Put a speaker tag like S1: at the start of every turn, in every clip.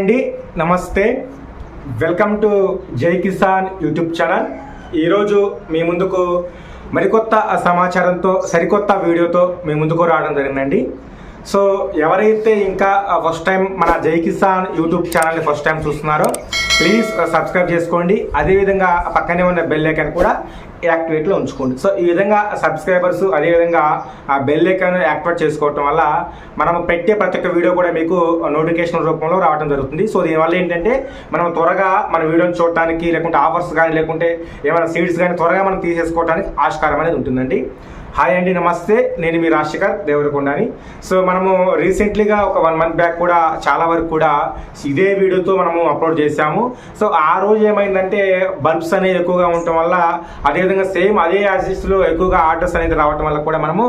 S1: అండి నమస్తే. Welcome to జై కిసాన్ యూట్యూబ్ ఛానల్ ఈరోజు మీ ముందుకు మరికొత్త సమాచారంతో సరికొత్త వీడియోతో మీ ముందుకు రావడం జరిగిందండి. సో ఎవరైతే ఇంకా ఫస్ట్ టైం మన జై కిసాన్ యూట్యూబ్ ఛానల్ని ఫస్ట్ టైం చూస్తున్నారో ప్లీజ్ సబ్స్క్రైబ్ చేసుకోండి. అదేవిధంగా పక్కనే ఉన్న బెల్ ఐకాన్ కూడా యాక్టివేట్లో ఉంచుకోండి. సో ఈ విధంగా సబ్స్క్రైబర్స్ అదేవిధంగా ఆ బెల్ ఐకాన్ యాక్టివేట్ చేసుకోవటం వల్ల మనం పెట్టే ప్రతి ఒక్క వీడియో కూడా మీకు నోటిఫికేషన్ రూపంలో రావడం జరుగుతుంది. సో దీనివల్ల ఏంటంటే మనం త్వరగా మన వీడియోని చూడటానికి లేకుంటే ఆఫర్స్ కానీ లేకుంటే ఏమైనా సీడ్స్ కానీ త్వరగా మనం తీసేసుకోవడానికి ఆస్కారం అనేది ఉంటుందండి. హాయ్ అండి నమస్తే. నేను మీ రాజశేఖర్ దేవరకొండని. సో మనము రీసెంట్లీగా ఒక వన్ మంత్ బ్యాక్ కూడా చాలా వరకు కూడా ఇదే వీడియోతో మనము అప్లోడ్ చేశాము. సో ఆ రోజు ఏమైందంటే బల్బ్స్ అనేవి ఎక్కువగా ఉండటం వల్ల అదేవిధంగా సేమ్ అదే యాజిస్లో ఎక్కువగా ఆర్డర్స్ అనేది రావటం వల్ల కూడా మనము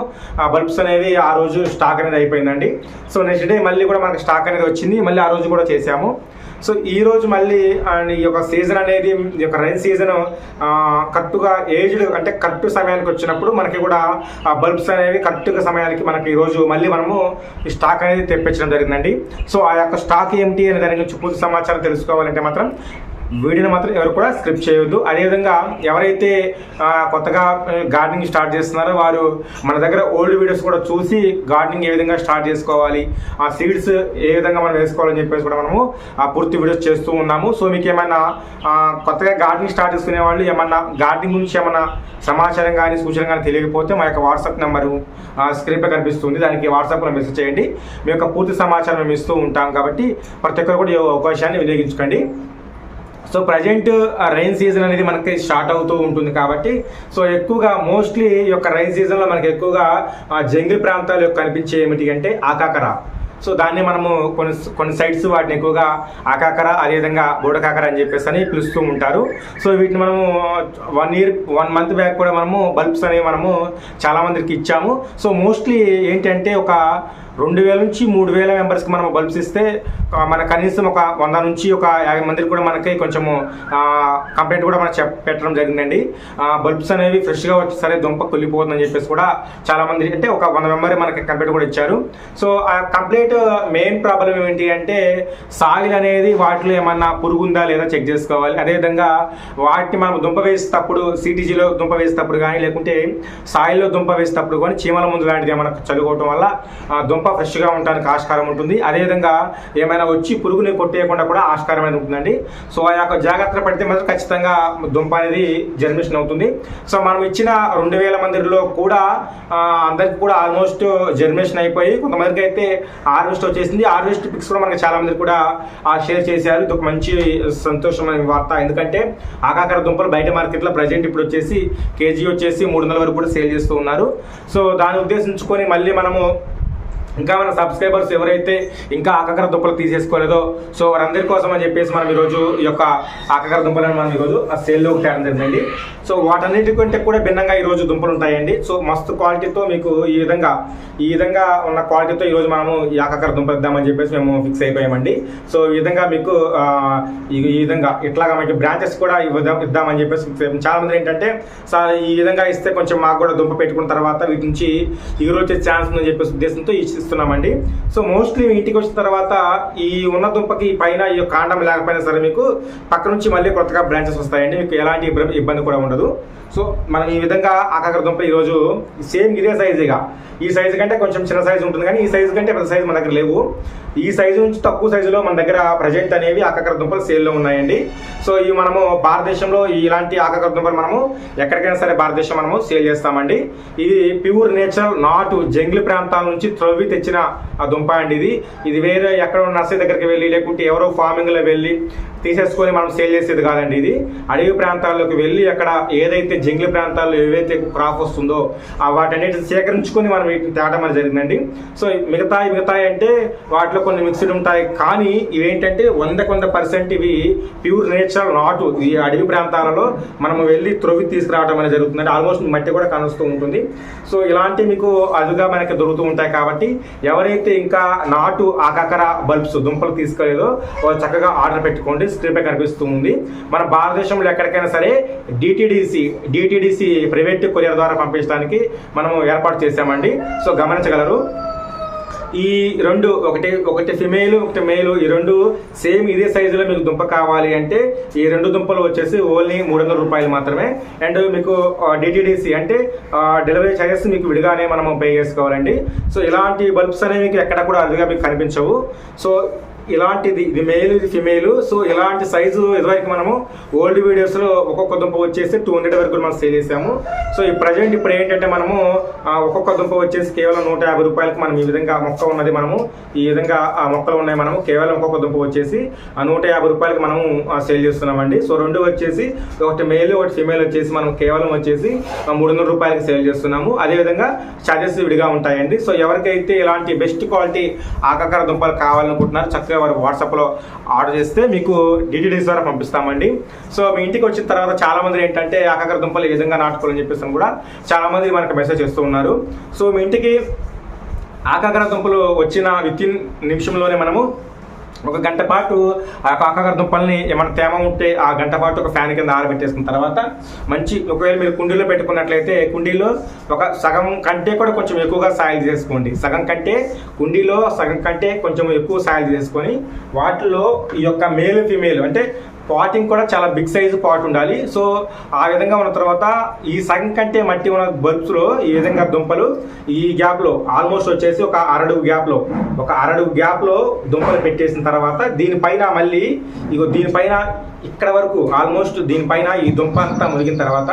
S1: బల్బ్స్ అనేవి ఆ రోజు స్టాక్ అనేది అయిపోయిందండి. సో నెక్స్ట్ డే మళ్ళీ కూడా మనకు స్టాక్ అనేది వచ్చింది. మళ్ళీ ఆ రోజు కూడా చేసాము సో ఈ రోజు మళ్ళీ అండ్ ఈ యొక్క సీజన్ అనేది ఈ యొక్క రైన్ సీజన్ కరెక్ట్గా ఏజ్డ్ అంటే కరెక్ట్ సమయానికి వచ్చినప్పుడు మనకి కూడా ఆ బల్బ్స్ అనేవి కరెక్ట్గా సమయానికి మనకి ఈరోజు మళ్ళీ మనము ఈ స్టాక్ అనేది తెప్పించడం జరిగిందండి. సో ఆ యొక్క స్టాక్ ఏమిటి అనే దాని గురించి పూర్తి సమాచారం తెలుసుకోవాలంటే మాత్రం వీడియోని మాత్రం ఎవరు కూడా స్క్రిప్ట్ చేయొద్దు. అదేవిధంగా ఎవరైతే కొత్తగా గార్డెనింగ్ స్టార్ట్ చేస్తున్నారో వారు మన దగ్గర ఓల్డ్ వీడియోస్ కూడా చూసి గార్డెనింగ్ ఏ విధంగా స్టార్ట్ చేసుకోవాలి ఆ సీడ్స్ ఏ విధంగా మనం వేసుకోవాలని చెప్పేసి కూడా మనము ఆ పూర్తి వీడియోస్ చేస్తూ ఉన్నాము. సో మీకు ఏమైనా కొత్తగా గార్డెనింగ్ స్టార్ట్ చేసుకునే వాళ్ళు ఏమన్నా గార్డెనింగ్ గురించి ఏమన్నా సమాచారం కానీ సూచన కానీ తెలియకపోతే మా యొక్క వాట్సాప్ నెంబరు స్క్రీన్పై కనిపిస్తుంది. దానికి వాట్సాప్లో మెసేజ్ చేయండి. మీ యొక్క పూర్తి సమాచారం మేము ఇస్తూ ఉంటాం కాబట్టి ప్రతి ఒక్కరు కూడా ఈ అవకాశాన్ని వినియోగించుకోండి. సో ప్రజెంట్ రైన్ సీజన్ అనేది మనకి స్టార్ట్ అవుతూ ఉంటుంది కాబట్టి సో ఎక్కువగా మోస్ట్లీ ఈ యొక్క రైన్ సీజన్లో మనకి ఎక్కువగా జంగిల్ ప్రాంతాలు యొక్క కనిపించే ఏమిటి అంటే ఆకాకర. సో దాన్ని మనము కొన్ని కొన్ని సైడ్స్ వాటిని ఎక్కువగా ఆకాకర అదేవిధంగా బోడకాకర అని చెప్పేసి అని పిలుస్తూ ఉంటారు. సో వీటిని మనము one year one month back కూడా మనము బల్బ్స్ అనేవి మనము చాలా మందికి ఇచ్చాము. సో మోస్ట్లీ ఏంటంటే ఒక రెండు వేల నుంచి మూడు వేల మెంబర్స్కి మనం బల్బ్స్ ఇస్తే మన కనీసం ఒక వంద నుంచి ఒక యాభై మందికి కూడా మనకి కొంచెము కంప్లైంట్ కూడా మనం చెప్ పెట్టడం జరిగిందండి. బల్బ్స్ అనేవి ఫ్రెష్గా వచ్చి సరే దుంప కుళ్ళిపోతుందని చెప్పేసి కూడా చాలా మంది అంటే ఒక వంద మెంబర్ మనకి కంప్లైంట్ కూడా ఇచ్చారు. సో ఆ కంప్లైంట్ మెయిన్ ప్రాబ్లం ఏంటి అంటే సాయిల్ అనేది వాటిలో ఏమన్నా పురుగు ఉందా లేదా చెక్ చేసుకోవాలి. అదేవిధంగా వాటిని మనం దుంప వేసేటప్పుడు సిటీజీలో దుంప వేసేటప్పుడు కానీ లేకుంటే సాయిల్లో దుంప వేసేటప్పుడు కానీ చీమల ముందు లాంటిది ఏమైనా చదువుకోవటం వల్ల దుంప దుంప ఫ్రెష్గా ఉండడానికి ఆస్కారం ఉంటుంది. అదేవిధంగా ఏమైనా వచ్చి పురుగుని కొట్టేయకుండా కూడా ఆస్కారం అనేది ఉంటుందండి. సో ఆ యొక్క జాగ్రత్తలు పడితే మాత్రం ఖచ్చితంగా దుంప అనేది జర్మినేషన్ అవుతుంది. సో మనం ఇచ్చిన రెండు వేల మందిలో కూడా అందరికి కూడా ఆల్మోస్ట్ జర్మినేషన్ అయిపోయి కొంతమందికి అయితే హార్వెస్ట్ వచ్చేసింది. హార్వెస్ట్ పిక్స్ కూడా మనకి చాలా మంది కూడా షేర్ చేశారు. ఇది ఒక మంచి సంతోషమైన వార్త. ఎందుకంటే ఆకాకర దుంపలు బయట మార్కెట్లో ప్రజెంట్ ఇప్పుడు వచ్చేసి కేజీ వచ్చేసి మూడు వందల వరకు కూడా సేల్ చేస్తూ ఉన్నారు. సో దాన్ని ఉద్దేశించుకొని మళ్ళీ మనము ఇంకా మన సబ్స్క్రైబర్స్ ఎవరైతే ఇంకా ఆకాకర దుంపలు తీసేసుకోలేదో సో వారందరి కోసం అని చెప్పేసి మనం ఈరోజు ఈ యొక్క ఆకకర దుంపలను మనం ఈరోజు ఆ సేల్లోకి తేడం జరిగిందండి. సో వాటన్నిటికంటే కూడా భిన్నంగా ఈరోజు దుంపలు ఉంటాయండి. సో మస్తు క్వాలిటీతో మీకు ఈ విధంగా ఈ విధంగా ఉన్న క్వాలిటీతో ఈరోజు మనము ఈ ఆకాకర దుంపలు ఇద్దామని చెప్పేసి మేము ఫిక్స్ అయిపోయామండి. సో ఈ విధంగా మీకు ఈ ఈ విధంగా ఇట్లాగా మనకి బ్రాంచెస్ కూడా ఇద్దామని చెప్పేసి ఫిక్స్ చాలా మంది ఏంటంటే సార్ ఈ విధంగా ఇస్తే కొంచెం మాకు కూడా దుంప పెట్టుకున్న తర్వాత వీటి నుంచి ఈరోజు వచ్చే ఛాన్స్ ఉందని చెప్పేసి ఉద్దేశంతో ఈ ఇస్తున్నామండి. సో మోస్ట్లీ ఇంటికి వచ్చిన తర్వాత ఈ ఉన్న దుంపకి పైన ఈ కాండం లేకపోయినా సరే మీకు పక్క నుంచి మళ్ళీ కొత్తగా బ్రాంచెస్ వస్తాయండి. మీకు ఎలాంటి ఇబ్బంది ఇబ్బంది కూడా ఉండదు. సో మనం ఈ విధంగా ఆకాకర దుంప ఈరోజు సేమ్ ఇదే సైజుగా ఈ సైజు కంటే కొంచెం చిన్న సైజు ఉంటుంది కానీ ఈ సైజు కంటే పెద్ద సైజు మన దగ్గర లేవు. ఈ సైజు నుంచి తక్కువ సైజులో మన దగ్గర ప్రజెంట్ అనేవి ఆకాకర దుంపలు సేల్లో ఉన్నాయండి. సో ఇవి మనము భారతదేశంలో ఇలాంటి ఆకాకర దుంపలు మనము ఎక్కడికైనా సరే భారతదేశం మనము సేల్ చేస్తామండి. ఇది ప్యూర్ నేచురల్ నాటు జంగిల్ ప్రాంతాల నుంచి త్రవ్వి తెచ్చిన ఆ దుంప అండి ఇది. ఇది వేరే ఎక్కడ నర్సరీ దగ్గరికి వెళ్ళి లేకుంటే ఎవరో ఫార్మింగ్లో వెళ్ళి తీసేసుకొని మనం సేల్ చేసేది కాదండి ఇది. అడవి ప్రాంతాల్లోకి వెళ్ళి అక్కడ ఏదైతే జంగిలి ప్రాంతాల్లో ఏవైతే క్రాప్ వస్తుందో ఆ వాటన్నిటిని సేకరించుకొని మనం వీటిని అనేది జరిగిందండి. సో మిగతా మిగతాయి అంటే వాటిలో కొన్ని మిక్స్డ్ ఉంటాయి. కానీ ఇవేంటంటే వంద కొంత పర్సెంట్ ఇవి ప్యూర్ నేచురల్ నాటు. ఈ అడవి ప్రాంతాలలో మనం వెళ్ళి త్రొవి తీసుకురావడం అనేది జరుగుతుంది ఆల్మోస్ట్ మట్టి కూడా కనుస్తూ ఉంటుంది. సో ఇలాంటి మీకు అదుగా మనకి దొరుకుతూ ఉంటాయి కాబట్టి ఎవరైతే ఇంకా నాటు ఆకాకర బల్బ్స్ దుంపలు తీసుకోలేదో వాళ్ళు చక్కగా ఆర్డర్ పెట్టుకోండి. స్క్రీన్ కనిపిస్తుంది. మన భారతదేశంలో ఎక్కడికైనా సరే డిటిడిసి డిటిడిసి ప్రైవేట్ కొరియర్ ద్వారా పంపించడానికి మనము ఏర్పాటు చేశామండి. సో గమనించగలరు ఈ రెండు ఒకటి ఒకటి ఫిమేల్ ఒకటి మేల్ ఈ రెండు సేమ్ ఇదే సైజులో మీకు దుంప కావాలి అంటే ఈ రెండు దుంపలు వచ్చేసి ఓన్లీ మూడు వందల రూపాయలు మాత్రమే. అండ్ మీకు డిటిడిసి అంటే డెలివరీ చార్జెస్ మీకు విడిగానే మనం పే చేసుకోవాలండి. సో ఇలాంటి బల్బ్స్ అనేవి మీకు ఎక్కడ కూడా అదిగా మీకు కనిపించవు. సో ఇలాంటిది ఇది మేల్ ఇది ఫిమేల్ సో ఇలాంటి సైజు ఇదివరకు మనము ఓల్డ్ వీడియోస్లో ఒక్కొక్క దుంప వచ్చేసి టూ హండ్రెడ్ వరకు మనం సేల్ చేసాము సో ఈ ప్రజెంట్ ఇప్పుడు ఏంటంటే మనము ఒక్కొక్క దుంప వచ్చేసి కేవలం నూట యాభై రూపాయలకు మనం ఈ విధంగా మొక్క ఉన్నది మనము ఈ విధంగా ఆ మొక్కలు ఉన్నాయి మనము కేవలం ఒక్కొక్క దుంప వచ్చేసి ఆ నూట యాభై రూపాయలకి మనము సేల్ చేస్తున్నామండి. సో రెండు వచ్చేసి ఒకటి మేల్ ఒకటి ఫిమేల్ వచ్చేసి మనం కేవలం వచ్చేసి మూడు వందల రూపాయలకి సేల్ చేస్తున్నాము. అదేవిధంగా ఛార్జెస్ విడిగా ఉంటాయండి. సో ఎవరికైతే ఇలాంటి బెస్ట్ క్వాలిటీ ఆకాకర దుంపలు కావాలనుకుంటున్నారో చక్కగా వారు వాట్సాప్లో ఆర్డర్ చేస్తే మీకు డీటెయిల్స్ ద్వారా పంపిస్తామండి. సో మీ ఇంటికి వచ్చిన తర్వాత చాలా మంది ఏంటంటే ఆకాకర దుంపలు ఈ విధంగా నాటుకోవాలని చెప్పేసి అని కూడా చాలామంది మనకు మెసేజ్ చేస్తూ ఉన్నారు సో మీ ఇంటికి ఆకాకర దుంపలు వచ్చిన విత్ ఇన్ నిమిషంలోనే మనము ఒక గంట పాటు ఆ కాకర దుంపల్ని ఏమైనా తేమ ఉంటే ఆ గంట పాటు ఒక ఫ్యాన్ కింద ఆరబెట్టేసుకున్న తర్వాత మంచి ఒకవేళ మీరు కుండీలో పెట్టుకున్నట్లయితే కుండీలో ఒక సగం కంటే కూడా కొంచెం ఎక్కువగా సాయిల్ చేసుకోండి. సగం కంటే కుండీలో సగం కంటే కొంచెం ఎక్కువ సాయిల్ చేసుకొని వాటిలో ఈ యొక్క మేల్ ఫిమేల్ అంటే పాటింగ్ కూడా చాలా బిగ్ సైజు పాట్ ఉండాలి. సో ఆ విధంగా ఉన్న తర్వాత ఈ సగం కంటే మట్టి ఉన్న బల్బ్స్లో ఈ విధంగా దుంపలు ఈ గ్యాప్లో ఆల్మోస్ట్ వచ్చేసి ఒక అరడుగు గ్యాప్లో ఒక అరడుగు గ్యాప్లో దుంపలు పెట్టేసిన తర్వాత దీనిపైన మళ్ళీ ఇగో దీనిపైన ఇక్కడ వరకు ఆల్మోస్ట్ దీనిపైన ఈ దుంప అంతా మునిగిన తర్వాత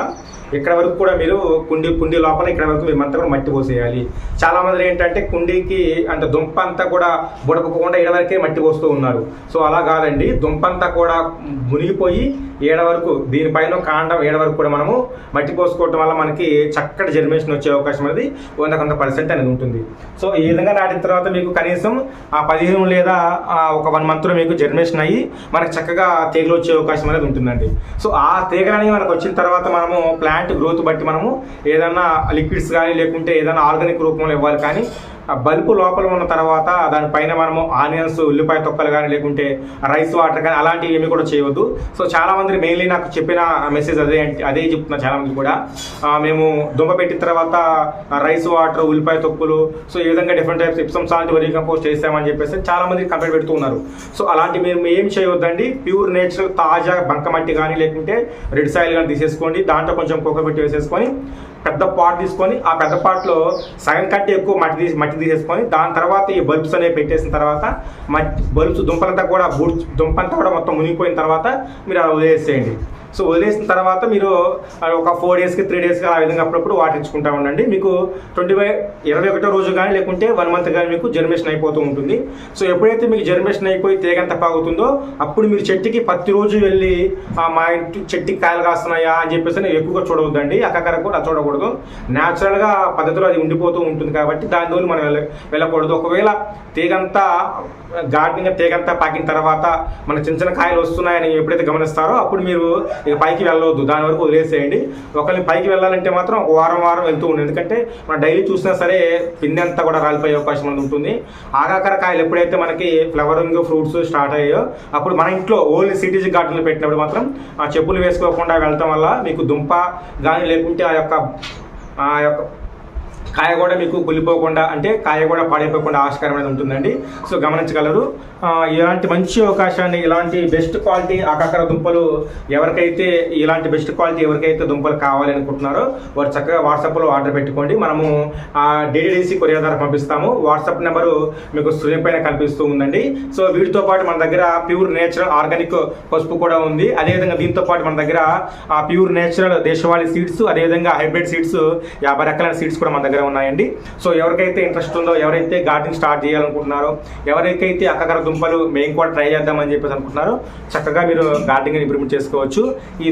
S1: ఇక్కడ వరకు కూడా మీరు కుండీ కుండీ లోపల ఇక్కడ వరకు మేమంతా కూడా మట్టి పోసేయాలి. చాలా మంది ఏంటంటే కుండీకి అంటే దుంప అంతా కూడా బుడపకుండా ఏడ వరకే మట్టి పోస్తూ ఉన్నారు. సో అలా కాదండి దుంప అంతా కూడా మునిగిపోయి ఏడ వరకు దీనిపైన కాండం ఏడ వరకు కూడా మనము మట్టి పోసుకోవటం వల్ల మనకి చక్కటి జర్మినేషన్ వచ్చే అవకాశం అనేది వంద కొంత పర్సెంట్ అనేది ఉంటుంది. సో ఈ విధంగా నాటిన తర్వాత మీకు కనీసం ఆ పదిహేను లేదా ఒక వన్ మంత్లో మీకు జర్మినేషన్ అయ్యి మనకు చక్కగా తీగలు వచ్చే అవకాశం అనేది ఉంటుందండి. సో ఆ తీగలు మనకు వచ్చిన తర్వాత మనము ప్లాంట్ గ్రోత్ బట్టి మనము ఏదైనా లిక్విడ్స్ కానీ లేకుంటే ఏదైనా ఆర్గానిక్ రూపంలో ఇవ్వాలి కానీ బల్బు లోపల ఉన్న తర్వాత దానిపైన మనము ఆనియన్స్ ఉల్లిపాయ తొక్కలు కానీ లేకుంటే రైస్ వాటర్ కానీ అలాంటివి ఏమి కూడా చేయవద్దు. సో చాలామంది మెయిన్లీ నాకు చెప్పిన మెసేజ్ అదే అదే చెప్తున్నా చాలామంది కూడా. మేము దుంప పెట్టిన తర్వాత రైస్ వాటర్ ఉల్లిపాయ తొక్కులు సో ఈ విధంగా డిఫరెంట్ టైప్స్ ఇప్సమ్ సాల్ట్ వరి కంపోస్ట్ చేసామని చెప్పేసి చాలామంది కంప్లైంట్ పెడుతూ ఉన్నారు. సో అలాంటి మేము ఏం చేయవద్దండి ప్యూర్ నేచురల్ తాజా బంకమట్టి కానీ లేకుంటే రెడ్ సాయిల్ కానీ తీసేసుకోండి దాంట్లో కొంచెం కోకోపెట్టి వేసేసుకొని పెద్ద పాట్ తీసుకొని ఆ పెద్ద పాట్లో సగం కంటే ఎక్కువ మట్టి తీసి మట్టి తీసేసుకొని దాని తర్వాత ఈ బల్బ్స్ అనేవి పెట్టేసిన తర్వాత మట్టి బల్బ్స్ దుంపలంతా కూడా బూడ్ దుంపంతా కూడా మొత్తం మునిగిపోయిన తర్వాత మీరు అలా వదిలేసేయండి. సో వదిలేసిన తర్వాత మీరు ఒక ఫోర్ డేస్కి త్రీ డేస్కి ఆ విధంగా అప్పుడప్పుడు వాటించుకుంటా ఉండండి. మీకు ట్వంటీ ఫైవ్ ఇరవై ఒకటో రోజు కానీ లేకుంటే వన్ మంత్ కానీ మీకు జర్మినేషన్ అయిపోతూ ఉంటుంది. సో ఎప్పుడైతే మీకు జర్మినేషన్ అయిపోయి తేగంత పాగుతుందో అప్పుడు మీరు చెట్టుకి ప్రతిరోజు వెళ్ళి మా ఇంటి చెట్టుకి కాయలు కాస్తున్నాయా? అని చెప్పేసి నేను ఎక్కువగా చూడవద్దండి. అక్కకర కూడా చూడకూడదు. న్యాచురల్గా పద్ధతిలో అది ఉండిపోతూ ఉంటుంది కాబట్టి దాని ద్వారా మనం వెళ్ళకూడదు. ఒకవేళ తీగంతా గార్డెనింగ్ తీగంతా పాకిన తర్వాత మన చిన్న చిన్న కాయలు వస్తున్నాయని ఎప్పుడైతే గమనిస్తారో అప్పుడు మీరు ఇక పైకి వెళ్ళవద్దు దాని వరకు వదిలేసేయండి. ఒకరిని పైకి వెళ్ళాలంటే మాత్రం వారం వారం వెళ్తూ ఉండండి ఎందుకంటే మనం డైలీ చూసినా సరే పిండి అంతా కూడా రాలిపోయే అవకాశం అనేది ఉంటుంది. ఆగాకర కాయలు ఎప్పుడైతే మనకి ఫ్లవరింగ్ ఫ్రూట్స్ స్టార్ట్ అయ్యాయో అప్పుడు మన ఇంట్లో ఓన్లీ సిటీజీ గార్డెన్లో పెట్టినప్పుడు మాత్రం ఆ చెప్పులు వేసుకోకుండా వెళ్ళటం వల్ల మీకు దుంప కానీ లేకుంటే ఆ యొక్క ఆ యొక్క కాయ కూడా మీకు కులిపోకుండా అంటే కాయ కూడా పాడైపోకుండా ఆస్కారమైనది ఉంటుందండి. సో గమనించగలరు. ఇలాంటి మంచి అవకాశాన్ని ఇలాంటి బెస్ట్ క్వాలిటీ ఆకాకర దుంపలు ఎవరికైతే ఇలాంటి బెస్ట్ క్వాలిటీ ఎవరికైతే దుంపలు కావాలి అనుకుంటున్నారో వారు చక్కగా వాట్సాప్లో ఆర్డర్ పెట్టుకోండి. మనము ఆ కొరియర్ ద్వారా పంపిస్తాము. వాట్సాప్ నెంబరు మీకు స్క్రీన్ పైన కనిపిస్తూ ఉందండి. సో వీటితో పాటు మన దగ్గర ప్యూర్ నేచురల్ ఆర్గానిక్ పసుపు కూడా ఉంది. అదేవిధంగా దీంతో పాటు మన దగ్గర ఆ ప్యూర్ నేచురల్ దేశవాళీ సీడ్స్ అదేవిధంగా హైబ్రిడ్ సీడ్స్ యాభై రకాల సీడ్స్ కూడా మన దగ్గర దగ్గర ఉన్నాయండి. సో ఎవరికైతే ఇంట్రెస్ట్ ఉందో ఎవరైతే గార్డెనింగ్ స్టార్ట్ చేయాలనుకుంటున్నారో ఎవరికైతే అక్కకర దుంపలు మేము కూడా ట్రై చేద్దామని చెప్పేసి అనుకుంటున్నారో చక్కగా మీరు గార్డెనింగ్ ఇంప్రూవ్మెంట్ చేసుకోవచ్చు. ఈ